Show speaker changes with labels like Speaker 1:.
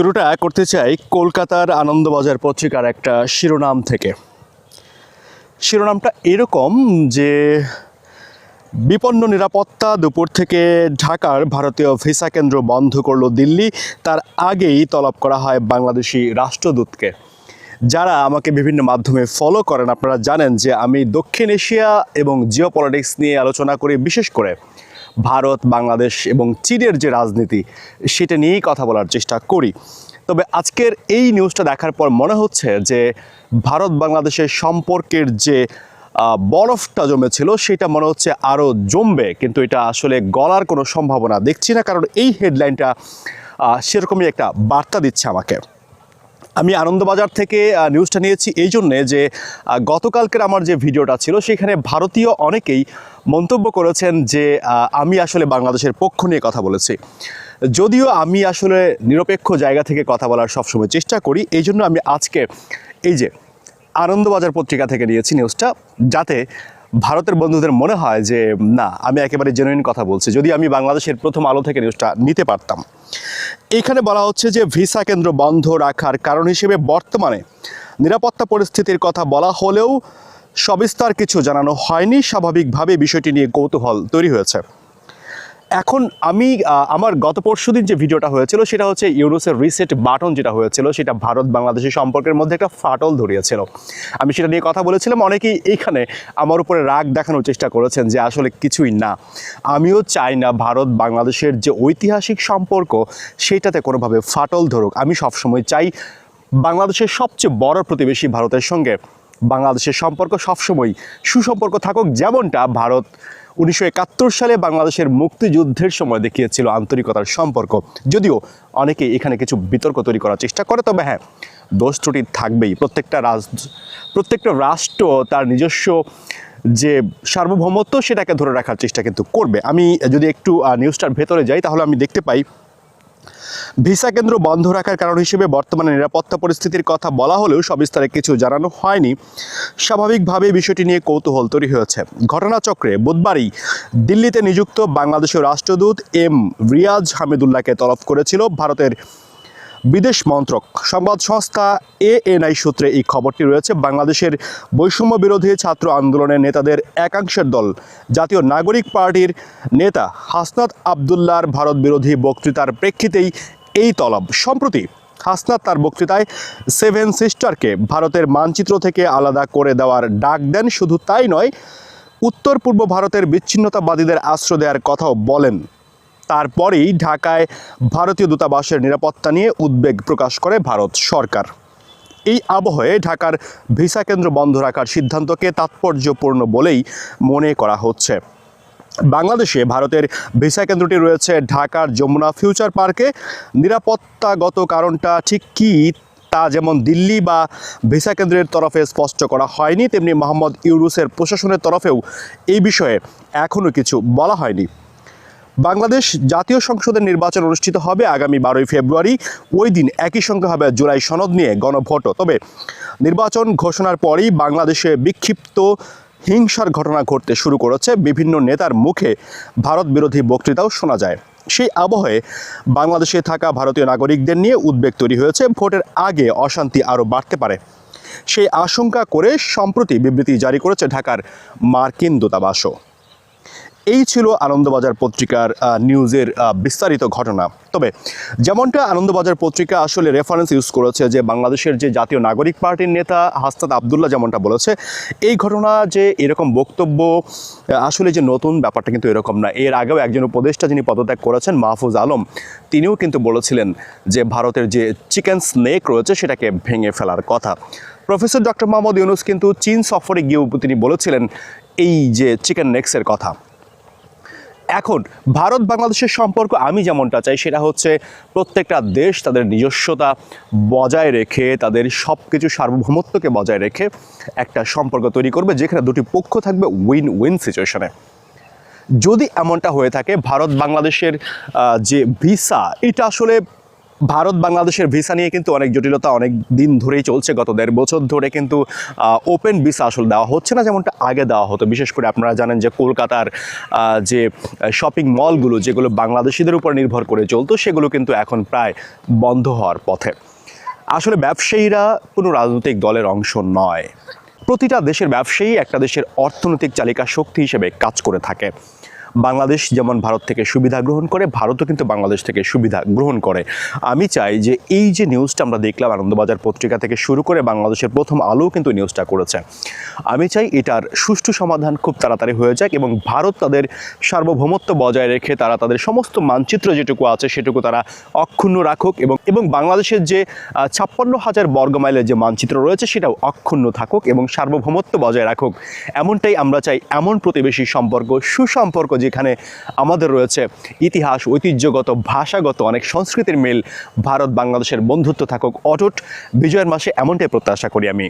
Speaker 1: শুরুটা করতে চাই কলকাতার আনন্দবাজার পত্রিকার একটা শিরোনাম থেকে। শিরোনামটা এরকম যে, বিপন্ন নিরাপত্তা দুপুর থেকে ঢাকার ভারতীয় ভিসা কেন্দ্র বন্ধ করল দিল্লি, তার আগেই তলব করা হয় বাংলাদেশি রাষ্ট্রদূতকে। যারা আমাকে বিভিন্ন মাধ্যমে ফলো করেন, আপনারা জানেন যে আমি দক্ষিণ এশিয়া এবং জিও নিয়ে আলোচনা করি, বিশেষ করে ভারত, বাংলাদেশ এবং চীনের যে রাজনীতি, সেটা নিয়েই কথা বলার চেষ্টা করি। তবে আজকের এই নিউজটা দেখার পর মনে হচ্ছে যে ভারত, বাংলাদেশের সম্পর্কের যে বরফটা জমেছিল, সেটা মনে হচ্ছে আরও জমবে। কিন্তু এটা আসলে গলার কোনো সম্ভাবনা দেখছি না, কারণ এই হেডলাইনটা সেরকমই একটা বার্তা দিচ্ছে আমাকে। আমি আনন্দবাজার থেকে নিউজটা নিয়েছি এই জন্যে যে গতকালকের আমার যে ভিডিওটা ছিল, সেখানে ভারতীয় অনেকেই মন্তব্য করেছেন যে আমি আসলে বাংলাদেশের পক্ষ নিয়ে কথা বলেছি। যদিও আমি আসলে নিরপেক্ষ জায়গা থেকে কথা বলার সবসময় চেষ্টা করি, এই জন্য আমি আজকে এই যে, আনন্দবাজার পত্রিকা থেকে নিয়েছি নিউজটা যাতে ভারতের বন্ধুদের মনে হয় যে, না, আমি একেবারে জেনুইন কথা বলছি। যদি আমি বাংলাদেশের প্রথম আলো থেকে নিউজটা নিতে পারতাম। এখানে বলা হচ্ছে যে, ভিসা কেন্দ্র বন্ধ রাখার কারণ হিসেবে বর্তমানে নিরাপত্তা পরিস্থিতির কথা বলা হলেও সবিস্তার কিছু জানানো হয়নি। স্বাভাবিকভাবে বিষয়টি নিয়ে কৌতূহল তৈরি হয়েছে। এখন আমি আমার গত পরশুদিন যে ভিডিওটা হয়েছিল, সেটা হচ্ছে ইউরোসের রিসেট বাটন যেটা হয়েছিল, সেটা ভারত বাংলাদেশের সম্পর্কের মধ্যে একটা ফাটল ধরিয়েছিল। আমি সেটা নিয়ে কথা বলেছিলাম, অনেকেই এইখানে আমার উপরে রাগ দেখানোর চেষ্টা করেছেন যে আসলে কিছুই না। আমিও চাই না ভারত বাংলাদেশের যে ঐতিহাসিক সম্পর্ক, সেটাতে কোনোভাবে ফাটল ধরুক। আমি সবসময় চাই বাংলাদেশের সবচেয়ে বড় প্রতিবেশী ভারতের সঙ্গে বাংলাদেশের সম্পর্ক সবসময় সুসম্পর্ক থাকুক যেমনটা ভারত উনিশশো একাত্তর সালে বাংলাদেশের মুক্তিযুদ্ধের সময় দেখিয়েছিল আন্তরিকতার সম্পর্ক। যদিও অনেকে এখানে কিছু বিতর্ক তৈরি করার চেষ্টা করে, তবে হ্যাঁ দোষ ত্রুটি থাকবেই। প্রত্যেকটা রাজ, প্রত্যেকটা রাষ্ট্র তার নিজস্ব যে সার্বভৌমত্ব সেটাকে ধরে রাখার চেষ্টা কিন্তু করবে। আমি যদি একটু নিউজটার ভেতরে যাই, তাহলে আমি দেখতে পাই ভিসা কেন্দ্র বন্ধ রাখার কারণ হিসেবে বর্তমানে নিরাপত্তা পরিস্থিতির কথা বলা হলেও সবিস্তারে কিছু জানানো হয়নি। স্বাভাবিকভাবে বিষয়টি নিয়ে কৌতূহল তৈরি হয়েছে। ঘটনাচক্রে বুধবারই দিল্লিতে নিযুক্ত বাংলাদেশের রাষ্ট্রদূত এম রিয়াজ হামিদুল্লাহকে তলব করেছিল। ভারতের বিদেশ মন্ত্রক। সংবাদ সংস্থা এএনআই সূত্রে এই খবরটি রয়েছে, বাংলাদেশের বৈষম্য বিরোধী ছাত্র আন্দোলনের নেতাদের একাংশের দল। জাতীয় নাগরিক পার্টির নেতা হাসনাত আবদুল্লাহর ভারত বিরোধী বক্তৃতার প্রেক্ষিতেই এই তলব। সম্প্রতি হাসনাত তার বক্তৃতায় সেভেন সিস্টারকে ভারতের মানচিত্র থেকে আলাদা করে দেওয়ার ডাক দেন। শুধু তাই নয় উত্তর পূর্ব ভারতের বিচ্ছিন্নতাবাদীদের আশ্রয় দেওয়ার কথাও বলেন। তারপরেই ঢাকায় ভারতীয় দূতাবাসের নিরাপত্তা নিয়ে উদ্বেগ প্রকাশ করে ভারত সরকার। এই আবহে ঢাকার ভিসা কেন্দ্র বন্ধ রাখার সিদ্ধান্তকে তাৎপর্যপূর্ণ বলেই মনে করা হচ্ছে। বাংলাদেশে ভারতের ভিসা কেন্দ্রটি রয়েছে ঢাকার যমুনা ফিউচার পার্কে। নিরাপত্তাগত কারণটা ঠিক কী তা যেমন দিল্লি বা ভিসা কেন্দ্রের তরফে স্পষ্ট করা হয়নি, তেমনি মোহাম্মদ ইউরুসের প্রশাসনের তরফেও এই বিষয়ে এখনও কিছু বলা হয়নি। বাংলাদেশ জাতীয় সংসদের নির্বাচন অনুষ্ঠিত হবে আগামী বারোই ফেব্রুয়ারি। ওই দিন একই সঙ্গে হবে জুলাই সনদ নিয়ে গণভোটও। তবে নির্বাচন ঘোষণার পরই বাংলাদেশে বিক্ষিপ্ত হিংসার ঘটনা ঘটতে শুরু করেছে। বিভিন্ন নেতার মুখে ভারত বিরোধী বক্তৃতাও শোনা যায়। সেই আবহে বাংলাদেশে থাকা ভারতীয় নাগরিকদের নিয়ে উদ্বেগ তৈরি হয়েছে। ভোটের আগে অশান্তি আরও বাড়তে পারে। সেই আশঙ্কা করে সম্প্রতি বিবৃতি জারি করেছে ঢাকার মার্কিন দূতাবাসও। এই ছিল আনন্দবাজার পত্রিকার নিউজের বিস্তারিত ঘটনা। তবে যেমনটা আনন্দবাজার পত্রিকা আসলে রেফারেন্স ইউজ করেছে যে বাংলাদেশের যে জাতীয় নাগরিক পার্টির নেতা হাসনাত আবদুল্লাহ যেমনটা বলেছে, এই ঘটনা যে এরকম বক্তব্য আসলে যে নতুন ব্যাপারটা কিন্তু এরকম না। এর আগেও একজন উপদেষ্টা যিনি পদত্যাগ করেছেন, মাহফুজ আলম, তিনিও কিন্তু বলেছিলেন যে ভারতের যে চিকেন স্নেক রয়েছে সেটাকে ভেঙে ফেলার কথা। প্রফেসর ডক্টর মোহাম্মদ ইউনুস কিন্তু চীন সফরে গিয়েও তিনি বলেছিলেন এই যে চিকেন নেক্সের কথা। এখন ভারত বাংলাদেশের সম্পর্ক আমি যেমনটা চাই, সেটা হচ্ছে প্রত্যেকটা দেশ তাদের নিজস্বতা বজায় রেখে, তাদের সব কিছু সার্বভৌমত্বকে বজায় রেখে একটা সম্পর্ক তৈরি করবে, যেখানে দুটি পক্ষ থাকবে উইন উইন সিচুয়েশনে যদি এমনটা হয়ে থাকে, ভারত বাংলাদেশের যে ভিসা, এটা আসলে ভারত বাংলাদেশের ভিসা নিয়ে কিন্তু অনেক জটিলতা অনেক দিন ধরেই চলছে গত দেড় বছর ধরে কিন্তু ওপেন ভিসা আসলে দেওয়া হচ্ছে না যেমনটা আগে দেওয়া হতো। বিশেষ করে আপনারা জানেন যে কলকাতার যে শপিং মলগুলো যেগুলো বাংলাদেশিদের উপর নির্ভর করে চলতো সেগুলো কিন্তু এখন প্রায় বন্ধ হওয়ার পথে। আসলে ব্যবসায়ীরা কোনো রাজনৈতিক দলের অংশ নয়। প্রতিটা দেশের ব্যবসায়ী একটা দেশের অর্থনৈতিক চালিকা শক্তি হিসেবে কাজ করে থাকে। বাংলাদেশ যেমন ভারত থেকে সুবিধা গ্রহণ করে, ভারতও কিন্তু বাংলাদেশ থেকে সুবিধা গ্রহণ করে। আমি চাই যে এই যে নিউজটা আমরা দেখলাম, আনন্দবাজার পত্রিকা থেকে শুরু করে বাংলাদেশের প্রথম আলো কিন্তু নিউজটা করেছে। আমি চাই এটার সুষ্ঠু সমাধান খুব তাড়াতাড়ি হয়ে যাক এবং ভারত তাদের সার্বভৌমত্ব বজায় রেখে তারা তাদের সমস্ত মানচিত্র যেটুকু আছে সেটুকু তারা অক্ষুণ্ণ রাখুক এবং এবং বাংলাদেশের যে ছাপ্পান্ন হাজার বর্গমাইলের যে মানচিত্র রয়েছে সেটাও অক্ষুণ্ণ থাকুক এবং সার্বভৌমত্ব বজায় রাখুক। এমনটাই আমরা চাই এমন প্রতিবেশী সম্পর্ক, সুসম্পর্ক যেখানে আমাদের রয়েছে ইতিহাস, ঐতিহ্যগত, ভাষাগত অনেক সংস্কৃতির মিল ভারত বাংলাদেশের বন্ধুত্ব থাকুক, অটুট, বিজয়ের মাসে এমনটাই প্রত্যাশা করি আমি।